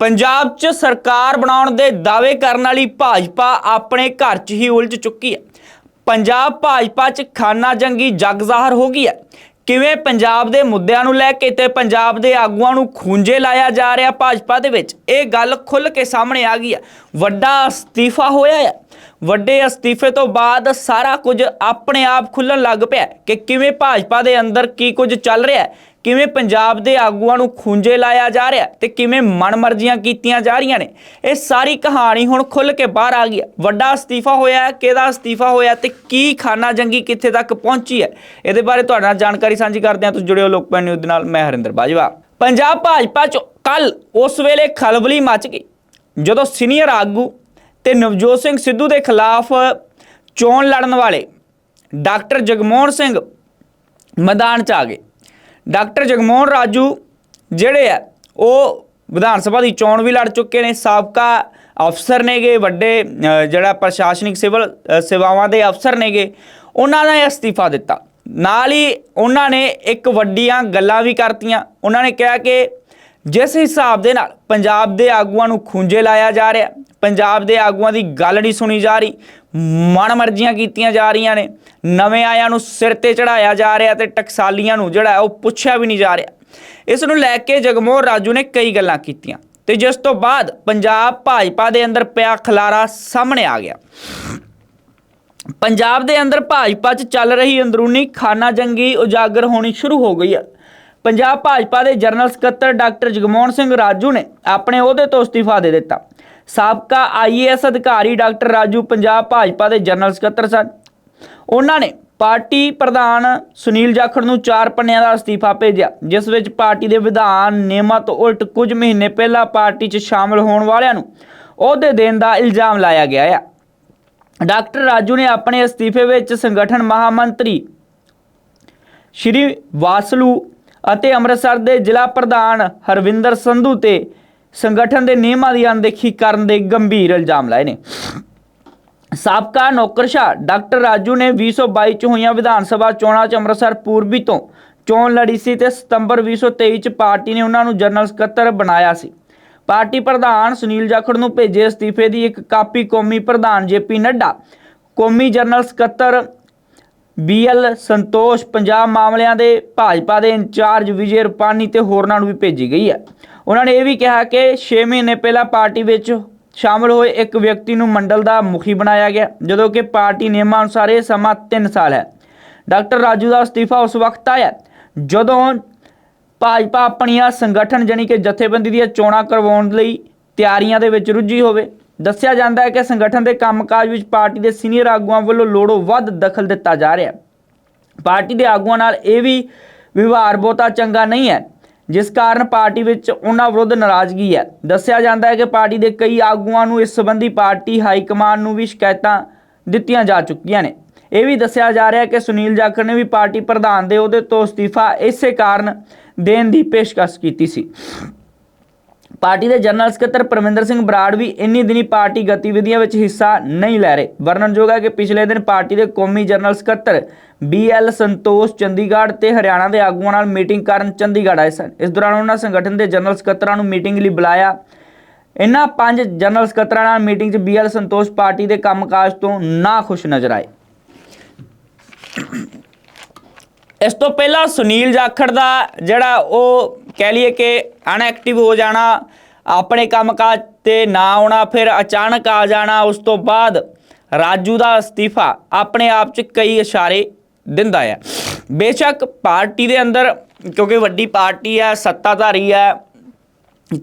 ਪੰਜਾਬ 'ਚ ਸਰਕਾਰ ਬਣਾਉਣ ਦੇ ਦਾਅਵੇ ਕਰਨ ਵਾਲੀ ਭਾਜਪਾ ਆਪਣੇ ਘਰ 'ਚ ਹੀ ਉਲਝ ਚੁੱਕੀ ਹੈ। ਪੰਜਾਬ ਭਾਜਪਾ 'ਚ ਖਾਨਾ ਜੰਗੀ ਜਗ ਜ਼ਾਹਰ ਹੋ ਗਈ ਹੈ। ਕਿਵੇਂ ਪੰਜਾਬ ਦੇ ਮੁੱਦਿਆਂ ਨੂੰ ਲੈ ਕੇ ਤੇ ਪੰਜਾਬ ਦੇ ਆਗੂਆਂ ਨੂੰ ਖੂੰਜੇ ਲਾਇਆ ਜਾ ਰਿਹਾ ਭਾਜਪਾ ਦੇ ਵਿੱਚ, ਇਹ ਗੱਲ ਖੁੱਲ ਕੇ ਸਾਹਮਣੇ ਆ ਗਈ ਹੈ। ਵੱਡਾ ਅਸਤੀਫਾ ਹੋਇਆ ਹੈ। ਵੱਡੇ ਅਸਤੀਫੇ ਤੋਂ ਬਾਅਦ ਸਾਰਾ ਕੁਝ ਆਪਣੇ ਆਪ ਖੁੱਲਣ ਲੱਗ ਪਿਆ ਕਿ ਕਿਵੇਂ ਭਾਜਪਾ ਦੇ ਅੰਦਰ ਕੀ ਕੁਝ ਚੱਲ ਰਿਹਾ ਹੈ। ਕਿਵੇਂ ਪੰਜਾਬ ਦੇ ਆਗੂਆਂ ਨੂੰ ਖੂੰਜੇ ਲਾਇਆ ਜਾ ਰਿਹਾ ਹੈ ਤੇ ਕਿਵੇਂ ਮਨਮਰਜ਼ੀਆਂ ਕੀਤੀਆਂ ਜਾ ਰਹੀਆਂ ਨੇ? ਇਹ ਸਾਰੀ ਕਹਾਣੀ ਹੁਣ ਖੁੱਲ ਕੇ ਬਾਹਰ ਆ ਗਈ ਹੈ। ਵੱਡਾ ਅਸਤੀਫਾ ਹੋਇਆ ਕਿਹਦਾ ਅਸਤੀਫਾ ਹੋਇਆ ਤੇ ਕੀ ਖਾਨਾ ਜੰਗੀ ਕਿੱਥੇ ਤੱਕ ਪਹੁੰਚੀ ਹੈ? ਇਹਦੇ ਬਾਰੇ ਤੁਹਾਡੇ ਨਾਲ ਜਾਣਕਾਰੀ ਸਾਂਝੀ ਕਰਦੇ ਹਾਂ। ਤੁਸੀਂ ਜੁੜਿਓ ਲੋਕਪਾਲ ਨਿਊਜ਼ ਦੇ ਨਾਲ, ਮੈਂ ਹਰਿੰਦਰ ਬਾਜਵਾ। ਪੰਜਾਬ ਭਾਜਪਾ ਚ ਕੱਲ ਉਸ ਵੇਲੇ ਖਲਬਲੀ ਮਚ ਗਈ, ਜਦੋਂ ਸੀਨੀਅਰ ਆਗੂ ਤੇ ਨਵਜੋਤ ਸਿੰਘ ਸਿੱਧੂ ਦੇ ਖਿਲਾਫ ਚੋਣ ਲੜਨ ਵਾਲੇ ਡਾਕਟਰ ਜਗਮੋਹਨ ਸਿੰਘ ਮੈਦਾਨ ਚ ਆ ਗਏ। ਡਾਕਟਰ ਜਗਮੋਹਨ ਰਾਜੂ ਜਿਹੜੇ ਆ, ਉਹ ਵਿਧਾਨ ਸਭਾ ਦੀ ਚੋਣ ਵੀ ਲੜ ਚੁੱਕੇ ਨੇ, ਸਾਬਕਾ ਅਫਸਰ ਨੇਗੇ, ਵੱਡੇ ਜਿਹੜਾ ਪ੍ਰਸ਼ਾਸਨਿਕ ਸਿਵਲ ਸੇਵਾਵਾਂ ਦੇ ਅਫਸਰ ਨੇਗੇ, ਉਹਨਾਂ ਨੇ ਅਸਤੀਫਾ ਦਿੱਤਾ। ਨਾਲ ਹੀ ਉਹਨਾਂ ਨੇ ਇੱਕ ਵੱਡੀਆਂ ਗੱਲਾਂ ਵੀ ਕਰਤੀਆਂ। ਉਹਨਾਂ ਨੇ ਕਿਹਾ ਕਿ ਜਿਸ ਹਿਸਾਬ ਦੇ ਨਾਲ ਪੰਜਾਬ ਦੇ ਆਗੂਆਂ ਨੂੰ ਖੁੰਝੇ ਲਾਇਆ ਜਾ ਰਿਹਾ ਪੰਜਾਬ ਦੇ ਆਗੂਆਂ ਦੀ ਗੱਲ ਨਹੀਂ ਸੁਣੀ ਜਾ ਰਹੀ। ਮਨਮਰਜ਼ੀਆਂ ਕੀਤੀਆਂ ਜਾ ਰਹੀਆਂ ਨੇ। ਨਵੇਂ ਆਇਆਂ ਨੂੰ ਸਿਰ ਤੇ ਚੜਾਇਆ ਜਾ ਰਿਹਾ ਤੇ ਟਕਸਾਲੀਆਂ ਨੂੰ ਜਿਹੜਾ ਉਹ ਪੁੱਛਿਆ ਵੀ ਨਹੀਂ ਜਾ ਰਿਹਾ। ਇਸ ਨੂੰ ਲੈ ਕੇ ਜਗਮੋਹਨ ਰਾਜੂ ਨੇ ਕਈ ਗੱਲਾਂ ਕੀਤੀਆਂ। ਤੇ ਜਿਸ ਤੋਂ ਬਾਅਦ ਪੰਜਾਬ ਭਾਜਪਾ ਦੇ ਅੰਦਰ ਪਿਆ ਖਲਾਰਾ ਸਾਹਮਣੇ ਆ ਗਿਆ। ਪੰਜਾਬ ਦੇ ਅੰਦਰ ਭਾਜਪਾ 'ਚ ਚੱਲ ਰਹੀ ਅੰਦਰੂਨੀ ਖਾਨਾ ਜੰਗੀ ਉਜਾਗਰ ਹੋਣੀ ਸ਼ੁਰੂ ਹੋ ਗਈ ਹੈ। ਪੰਜਾਬ ਭਾਜਪਾ ਦੇ ਜਨਰਲ ਸਕੱਤਰ ਡਾਕਟਰ ਜਗਮੋਹਨ ਸਿੰਘ ਰਾਜੂ ਨੇ ਆਪਣੇ ਅਹੁਦੇ ਤੋਂ ਅਸਤੀਫਾ ਦੇ ਦਿੱਤਾ। ਸਾਬਕਾ ਆਈਏਐਸ ਅਧਿਕਾਰੀ ਡਾਕਟਰ ਰਾਜੂ ਪੰਜਾਬ, ਭਾਜਪਾ ਦੇ ਜਨਰਲ ਸਕੱਤਰ ਸਨ। ਉਹਨਾਂ ਨੇ ਪਾਰਟੀ ਪ੍ਰਧਾਨ ਸੁਨੀਲ ਜਾਖੜ ਨੂੰ ਚਾਰ ਪੰਨਿਆਂ ਦਾ ਅਸਤੀਫਾ ਭੇਜਿਆ, ਜਿਸ ਵਿੱਚ ਪਾਰਟੀ ਦੇ ਵਿਧਾਨ ਨਿਯਮਾਂ ਤੋਂ ਉਲਟ ਕੁਝ ਮਹੀਨੇ ਪਹਿਲਾਂ ਪਾਰਟੀ 'ਚ ਸ਼ਾਮਲ ਹੋਣ ਵਾਲਿਆਂ ਨੂੰ ਅਹੁਦੇ ਦੇਣ ਦਾ ਇਲਜ਼ਾਮ ਲਾਇਆ ਗਿਆ ਹੈ ਡਾਕਟਰ ਰਾਜੂ ਨੇ ਆਪਣੇ ਅਸਤੀਫੇ ਵਿੱਚ ਸੰਗਠਨ ਮਹਾਮੰਤਰੀ ਸ਼੍ਰੀ ਵਾਸਲੂ ਅਤੇ ਅੰਮ੍ਰਿਤਸਰ ਦੇ ਜ਼ਿਲ੍ਹਾ ਪ੍ਰਧਾਨ ਹਰਵਿੰਦਰ ਸੰਧੂ ਤੇ ਸੰਗਠਨ ਦੇ ਨਿਯਮਾਂ ਦੀ ਅਣਦੇਖੀ ਕਰਨ ਦੇ ਗੰਭੀਰ ਇਲਜ਼ਾਮ ਲਾਏ ਨੇ। ਸਾਬਕਾ ਨੌਕਰਸ਼ਾ ਡਾਕਟਰ ਰਾਜੂ ਨੇ 2022 ਚ ਹੋਈਆਂ ਵਿਧਾਨ ਸਭਾ ਚੋਣਾਂ 'ਚ ਅੰਮ੍ਰਿਤਸਰ ਪੂਰਬੀ ਤੋਂ ਚੋਣ ਲੜੀ ਸੀ ਤੇ ਸਤੰਬਰ 2023 ਚ ਪਾਰਟੀ ਨੇ ਉਹਨਾਂ ਨੂੰ ਜਨਰਲ ਸਕੱਤਰ ਬਣਾਇਆ ਸੀ। ਪਾਰਟੀ ਪ੍ਰਧਾਨ ਸੁਨੀਲ ਜਾਖੜ ਨੂੰ ਭੇਜੇ ਅਸਤੀਫੇ ਦੀ ਇੱਕ ਕਾਪੀ ਕੌਮੀ ਪ੍ਰਧਾਨ ਜੇਪੀ ਨੱਡਾ, ਕੌਮੀ ਜਨਰਲ ਸਕੱਤਰ ਬੀਐਲ ਸੰਤੋਸ਼ ਪੰਜਾਬ ਮਾਮਲਿਆਂ ਦੇ ਭਾਜਪਾ ਦੇ ਇੰਚਾਰਜ ਵਿਜੇ ਰੁਪਾਨੀ ਤੇ ਹੋਰਨਾਂ ਨੂੰ ਵੀ ਭੇਜੀ ਗਈ ਹੈ। ਉਹਨਾਂ ਨੇ ਇਹ ਵੀ ਕਿਹਾ ਕਿ 6 ਮਹੀਨੇ ਪਹਿਲਾਂ ਪਾਰਟੀ ਵਿੱਚ ਸ਼ਾਮਲ ਹੋਏ ਇੱਕ ਵਿਅਕਤੀ ਨੂੰ ਮੰਡਲ ਦਾ ਮੁਖੀ ਬਣਾਇਆ ਗਿਆ, ਜਦੋਂ ਕਿ ਪਾਰਟੀ ਨਿਯਮਾਂ ਅਨੁਸਾਰ ਇਹ ਸਮਾਂ 3 ਸਾਲ ਹੈ। ਡਾਕਟਰ ਰਾਜੂ ਦਾ ਅਸਤੀਫਾ ਉਸ ਵਕਤ ਆਇਆ ਜਦੋਂ ਭਾਜਪਾ ਆਪਣੀਆਂ ਸੰਗਠਨ ਜਾਣੀ ਕਿ ਜਥੇਬੰਦੀ ਦੀਆਂ ਚੋਣਾਂ ਕਰਵਾਉਣ ਲਈ ਤਿਆਰੀਆਂ ਦੇ ਵਿੱਚ ਰੁੱਝੀ ਹੋਵੇ। ਦੱਸਿਆ ਜਾਂਦਾ ਹੈ ਕਿ ਸੰਗਠਨ ਦੇ ਕੰਮਕਾਜ ਵਿੱਚ ਪਾਰਟੀ ਦੇ ਸੀਨੀਅਰ ਆਗੂਆਂ ਵੱਲੋਂ ਲੋੜੋਂ ਵੱਧ ਦਖਲ ਦਿੱਤਾ ਜਾ ਰਿਹਾ ਹੈ। ਪਾਰਟੀ ਦੇ ਆਗੂਆਂ ਨਾਲ ਇਹ ਵੀ ਵਿਵਹਾਰ ਬਹੁਤਾ ਚੰਗਾ ਨਹੀਂ ਹੈ, ਜਿਸ ਕਾਰਨ ਪਾਰਟੀ ਵਿੱਚ ਉਹਨਾਂ ਵਿਰੁੱਧ ਨਾਰਾਜ਼ਗੀ ਹੈ। ਦੱਸਿਆ ਜਾਂਦਾ ਹੈ ਕਿ ਪਾਰਟੀ ਦੇ ਕਈ ਆਗੂਆਂ ਨੂੰ ਇਸ ਸੰਬੰਧੀ ਪਾਰਟੀ ਹਾਈ ਕਮਾਂਡ ਨੂੰ ਵੀ ਸ਼ਿਕਾਇਤਾਂ ਦਿੱਤੀਆਂ ਜਾ ਚੁੱਕੀਆਂ ਨੇ। ਇਹ ਵੀ ਦੱਸਿਆ ਜਾ ਰਿਹਾ ਹੈ ਕਿ ਸੁਨੀਲ ਜਾਖੜ ਨੇ ਵੀ ਪਾਰਟੀ ਪ੍ਰਧਾਨ ਦੇ ਅਹੁਦੇ ਤੋਂ ਅਸਤੀਫਾ ਇਸੇ ਕਾਰਨ ਦੇਣ ਦੀ ਪੇਸ਼ਕਸ਼ ਕੀਤੀ ਸੀ। ਪਾਰਟੀ ਦੇ ਜਨਰਲ ਸਕੱਤਰ ਪਰਮਿੰਦਰ ਸਿੰਘ ਬਰਾੜ ਵੀ ਇੰਨੀ ਦਿਨੀ ਪਾਰਟੀ ਗਤੀਵਿਧੀਆਂ ਵਿੱਚ ਹਿੱਸਾ ਨਹੀਂ ਲੈ ਰਹੇ। ਵਰਣਨਯੋਗ ਹੈ ਕਿ ਪਿਛਲੇ ਦਿਨ ਪਾਰਟੀ ਦੇ ਕੌਮੀ ਜਨਰਲ ਸਕੱਤਰ ਬੀਐਲ ਸੰਤੋਸ਼ ਚੰਡੀਗੜ੍ਹ ਤੇ ਹਰਿਆਣਾ ਦੇ ਆਗੂਆਂ ਨਾਲ ਮੀਟਿੰਗ ਕਰਨ ਚੰਡੀਗੜ੍ਹ ਆਏ ਸਨ। ਇਸ ਦੌਰਾਨ ਉਹਨਾਂ ਸੰਗਠਨ ਦੇ ਜਨਰਲ ਸਕੱਤਰਾਂ ਨੂੰ ਮੀਟਿੰਗ ਲਈ ਬੁਲਾਇਆ। ਇਨ੍ਹਾਂ ਪੰਜ ਜਨਰਲ ਸਕੱਤਰਾਂ ਨਾਲ ਮੀਟਿੰਗ 'ਚ ਬੀਐਲ ਸੰਤੋਸ਼ ਪਾਰਟੀ ਦੇ ਕੰਮਕਾਜ ਤੋਂ ਨਾ ਖੁਸ਼ ਨਜ਼ਰ ਆਏ। ਇਸ ਤੋਂ ਪਹਿਲਾਂ ਸੁਨੀਲ ਜਾਖੜ ਦਾ ਜਿਹੜਾ ਉਹ ਕਹਿ ਲਈਏ ਕਿ ਅਨਐਕਟਿਵ ਹੋ ਜਾਣਾ, ਆਪਣੇ ਕੰਮਕਾਜ ਤੇ ਨਾ ਆਉਣਾ, ਫਿਰ ਅਚਾਨਕ ਆ ਜਾਣਾ, ਉਸ ਤੋਂ ਬਾਅਦ ਰਾਜੂ ਦਾ ਅਸਤੀਫਾ ਆਪਣੇ ਆਪ 'ਚ ਕਈ ਇਸ਼ਾਰੇ ਦਿੰਦਾ ਹੈ ਬੇਸ਼ੱਕ ਪਾਰਟੀ ਦੇ ਅੰਦਰ, ਕਿਉਂਕਿ ਵੱਡੀ ਪਾਰਟੀ ਹੈ ਸੱਤਾਧਾਰੀ ਹੈ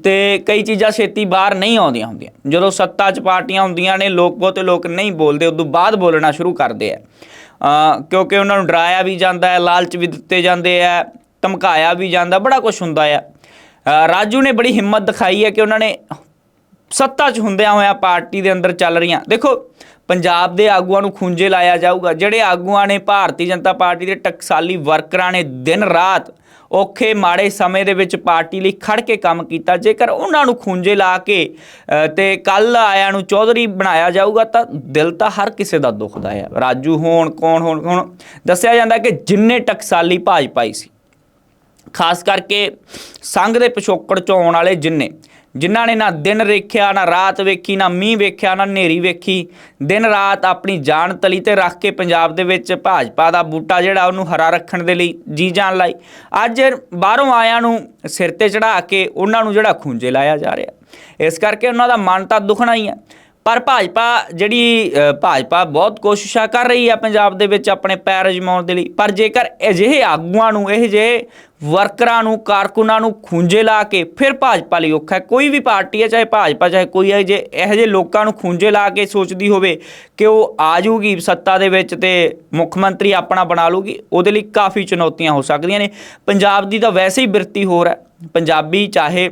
ਤੇ ਕਈ ਚੀਜ਼ਾਂ ਛੇਤੀ ਬਾਹਰ ਨਹੀਂ ਆਉਂਦੀਆਂ ਹੁੰਦੀਆਂ। ਜਦੋਂ ਸੱਤਾ 'ਚ ਪਾਰਟੀਆਂ ਹੁੰਦੀਆਂ ਨੇ, ਲੋਕ ਬਹੁਤੇ ਲੋਕ ਨਹੀਂ ਬੋਲਦੇ, ਉਦੋਂ ਬਾਅਦ ਬੋਲਣਾ ਸ਼ੁਰੂ ਕਰਦੇ ਆ। ਕਿਉਂਕਿ ਉਹਨਾਂ ਨੂੰ ਡਰਾਇਆ ਵੀ ਜਾਂਦਾ ਹੈ, ਲਾਲਚ ਵੀ ਦਿੱਤੇ ਜਾਂਦੇ ਆ, ਧਮਕਾਇਆ ਵੀ ਜਾਂਦਾ, ਬੜਾ ਕੁਝ ਹੁੰਦਾ ਆ, ਰਾਜੂ ਨੇ ਬੜੀ ਹਿੰਮਤ ਦਿਖਾਈ ਹੈ ਕਿ ਉਹਨਾਂ ਨੇ ਸੱਤਾ 'ਚ ਹੁੰਦਿਆਂ ਹੋਇਆਂ ਪਾਰਟੀ ਦੇ ਅੰਦਰ ਚੱਲ ਰਹੀਆਂ। ਦੇਖੋ ਪੰਜਾਬ ਦੇ ਆਗੂਆਂ ਨੂੰ ਖੁੰਝੇ ਲਾਇਆ ਜਾਊਗਾ। ਜਿਹੜੇ ਆਗੂਆਂ ਨੇ ਭਾਰਤੀ ਜਨਤਾ ਪਾਰਟੀ ਦੇ ਟਕਸਾਲੀ ਵਰਕਰਾਂ ਨੇ ਦਿਨ ਰਾਤ ਔਖੇ ਮਾੜੇ ਸਮੇਂ ਦੇ ਵਿੱਚ ਪਾਰਟੀ ਲਈ ਖੜ ਕੇ ਕੰਮ ਕੀਤਾ ਜੇਕਰ ਉਹਨਾਂ ਨੂੰ ਖੁੰਝੇ ਲਾ ਕੇ ਅ, ਤੇ ਕੱਲ ਆਇਆਂ ਨੂੰ ਚੌਧਰੀ ਬਣਾਇਆ ਜਾਊਗਾ ਤਾਂ ਦਿਲ ਤਾਂ ਹਰ ਕਿਸੇ ਦਾ ਦੁਖਦਾ ਹੈ। ਰਾਜੂ ਹੋਣ ਕੌਣ ਹੋਣ ਹੁਣ ਦੱਸਿਆ ਜਾਂਦਾ ਕਿ ਜਿੰਨੇ ਟਕਸਾਲੀ ਭਾਜਪਾਈ ਸੀ। ਖਾਸ ਕਰਕੇ ਸੰਘ ਦੇ ਪਿਛੋਕੜ ਚੋਂ ਆਉਣ ਵਾਲੇ ਜਿੰਨੇ, ਜਿਨ੍ਹਾਂ ਨੇ ਨਾ ਦਿਨ ਵੇਖਿਆ, ਨਾ ਰਾਤ ਵੇਖੀ, ਨਾ ਮੀਂਹ ਵੇਖਿਆ, ਨਾ ਹਨੇਰੀ ਵੇਖੀ, ਦਿਨ ਰਾਤ ਆਪਣੀ ਜਾਨ ਤਲੀ ਤੇ ਰੱਖ ਕੇ ਪੰਜਾਬ ਦੇ ਵਿੱਚ ਭਾਜਪਾ ਦਾ ਬੂਟਾ ਜਿਹੜਾ ਉਹਨੂੰ ਹਰਾ ਰੱਖਣ ਦੇ ਲਈ ਜੀ ਜਾਨ ਲਾਈ। ਅੱਜ ਬਾਹਰੋਂ ਆਇਆਂ ਨੂੰ ਸਿਰ ਤੇ ਚੜਾ ਕੇ ਉਹਨਾਂ ਨੂੰ ਜਿਹੜਾ ਖੂੰਜੇ ਲਾਇਆ ਜਾ ਰਿਹਾ। ਇਸ ਕਰਕੇ ਉਹਨਾਂ ਦਾ ਮਨ ਤਾਂ ਦੁਖਣਾ ਹੀ ਹੈ ਪਰ ਭਾਜਪਾ ਜਿਹੜੀ ਭਾਜਪਾ ਬਹੁਤ ਕੋਸ਼ਿਸ਼ਾਂ ਕਰ ਰਹੀ ਹੈ ਪੰਜਾਬ ਦੇ ਵਿੱਚ ਆਪਣੇ ਪੈਰ ਅਜਮਾਉਣ ਦੇ ਲਈ। ਪਰ ਜੇਕਰ ਅਜਿਹੇ ਆਗੂਆਂ ਨੂੰ, ਇਹ ਜਿਹੇ ਵਰਕਰਾਂ ਨੂੰ, ਕਾਰਕੁਨਾਂ ਨੂੰ ਖੂੰਜੇ ਲਾ ਕੇ ਫਿਰ ਭਾਜਪਾ ਲਈ ਔਖਾ ਕੋਈ ਵੀ ਪਾਰਟੀ ਹੈ ਚਾਹੇ ਭਾਜਪਾ, ਚਾਹੇ ਕੋਈ ਹੈ ਜੇ ਇਹੋ ਜਿਹੇ ਲੋਕਾਂ ਨੂੰ ਖੂੰਜੇ ਲਾ ਕੇ ਸੋਚਦੀ ਹੋਵੇ ਕਿ ਉਹ ਆ ਜਾਊਗੀ ਸੱਤਾ ਦੇ ਵਿੱਚ ਤੇ ਮੁੱਖ ਮੰਤਰੀ ਆਪਣਾ ਬਣਾ ਲੂਗੀ ਉਹਦੇ ਲਈ ਕਾਫੀ ਚੁਣੌਤੀਆਂ ਹੋ ਸਕਦੀਆਂ ਨੇ। ਪੰਜਾਬ ਦੀ ਤਾਂ ਵੈਸੇ ਹੀ ਬਿਰਤੀ ਹੋਰ ਹੈ। ਪੰਜਾਬੀ ਚਾਹੇ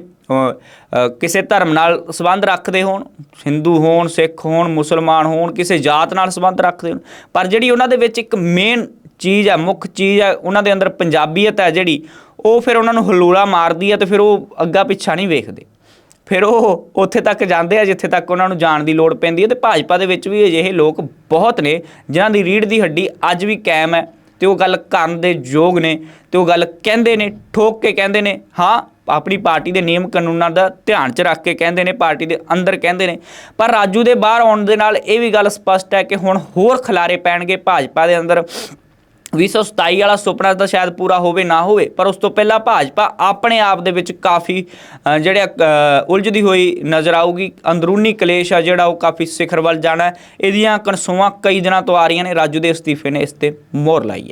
ਕਿਸੇ ਧਰਮ ਨਾਲ ਸੰਬੰਧ ਰੱਖਦੇ ਹੋਣ, ਹਿੰਦੂ ਹੋਣ, ਸਿੱਖ ਹੋਣ, ਮੁਸਲਮਾਨ ਹੋਣ, ਕਿਸੇ ਜਾਤ ਨਾਲ ਸੰਬੰਧ ਰੱਖਦੇ ਹੋਣ, ਪਰ ਜਿਹੜੀ ਉਹਨਾਂ ਦੇ ਵਿੱਚ ਇੱਕ ਮੇਨ ਚੀਜ਼ ਹੈ, ਮੁੱਖ ਚੀਜ਼ ਹੈ, ਉਹਨਾਂ ਦੇ ਅੰਦਰ ਪੰਜਾਬੀਅਤ ਹੈ ਜਿਹੜੀ, ਉਹ ਫਿਰ ਉਹਨਾਂ ਨੂੰ ਹਲੂਲਾ ਮਾਰਦੀ ਹੈ ਤੇ ਫਿਰ ਉਹ ਅੱਗਾ ਪਿੱਛਾ ਨਹੀਂ ਵੇਖਦੇ। ਫਿਰ ਉਹ ਉੱਥੇ ਤੱਕ ਜਾਂਦੇ ਆ, ਜਿੱਥੇ ਤੱਕ ਉਹਨਾਂ ਨੂੰ ਜਾਣ ਦੀ ਲੋੜ ਪੈਂਦੀ ਹੈ ਤੇ ਭਾਜਪਾ ਦੇ ਵਿੱਚ ਵੀ ਅਜਿਹੇ ਲੋਕ ਬਹੁਤ ਨੇ, ਜਿਨ੍ਹਾਂ ਦੀ ਰੀੜ ਦੀ ਹੱਡੀ ਅੱਜ ਵੀ ਕਾਇਮ ਹੈ ਤੇ ਉਹ ਗੱਲ ਕਰਨ ਦੇ ਯੋਗ ਨੇ ਤੇ ਉਹ ਗੱਲ ਕਹਿੰਦੇ ਨੇ, ਠੋਕ ਕੇ ਕਹਿੰਦੇ ਨੇ, ਹਾਂ ਆਪਣੀ ਪਾਰਟੀ ਦੇ ਨਿਯਮ ਕਾਨੂੰਨਾਂ ਦਾ ਧਿਆਨ 'ਚ ਰੱਖ ਕੇ ਕਹਿੰਦੇ ਨੇ, ਪਾਰਟੀ ਦੇ ਅੰਦਰ ਕਹਿੰਦੇ ਨੇ। ਪਰ ਰਾਜੂ ਦੇ ਬਾਹਰ ਆਉਣ ਦੇ ਨਾਲ ਇਹ ਵੀ ਗੱਲ ਸਪਸ਼ਟ ਹੈ ਕਿ ਹੁਣ ਹੋਰ ਖਿਲਾਰੇ ਪੈਣਗੇ ਭਾਜਪਾ ਦੇ ਅੰਦਰ। 2027 ਵਾਲਾ ਸੁਪਨਾ ਤਾਂ ਸ਼ਾਇਦ ਪੂਰਾ ਹੋਵੇ, ਨਾ ਹੋਵੇ, ਪਰ ਉਸ ਤੋਂ ਪਹਿਲਾਂ ਭਾਜਪਾ ਆਪਣੇ ਆਪ ਦੇ ਵਿੱਚ ਕਾਫੀ ਜਿਹੜੇ ਜਿਹੜਾ ਉਲਝਦੀ ਹੋਈ ਨਜ਼ਰ ਆਊਗੀ। ਅੰਦਰੂਨੀ ਕਲੇਸ਼ ਆ ਜਿਹੜਾ ਉਹ ਕਾਫੀ ਸਿਖਰ ਵੱਲ ਜਾਣਾ ਇਹਦੀਆਂ ਕਨਸੂਆਂ ਕਈ ਦਿਨਾਂ ਤੋਂ ਆ ਰਹੀਆਂ ਨੇ। ਰਾਜੂ ਦੇ ਅਸਤੀਫੇ ਨੇ ਇਸ ਤੇ ਮੋਹਰ ਲਾਈ ਹੈ।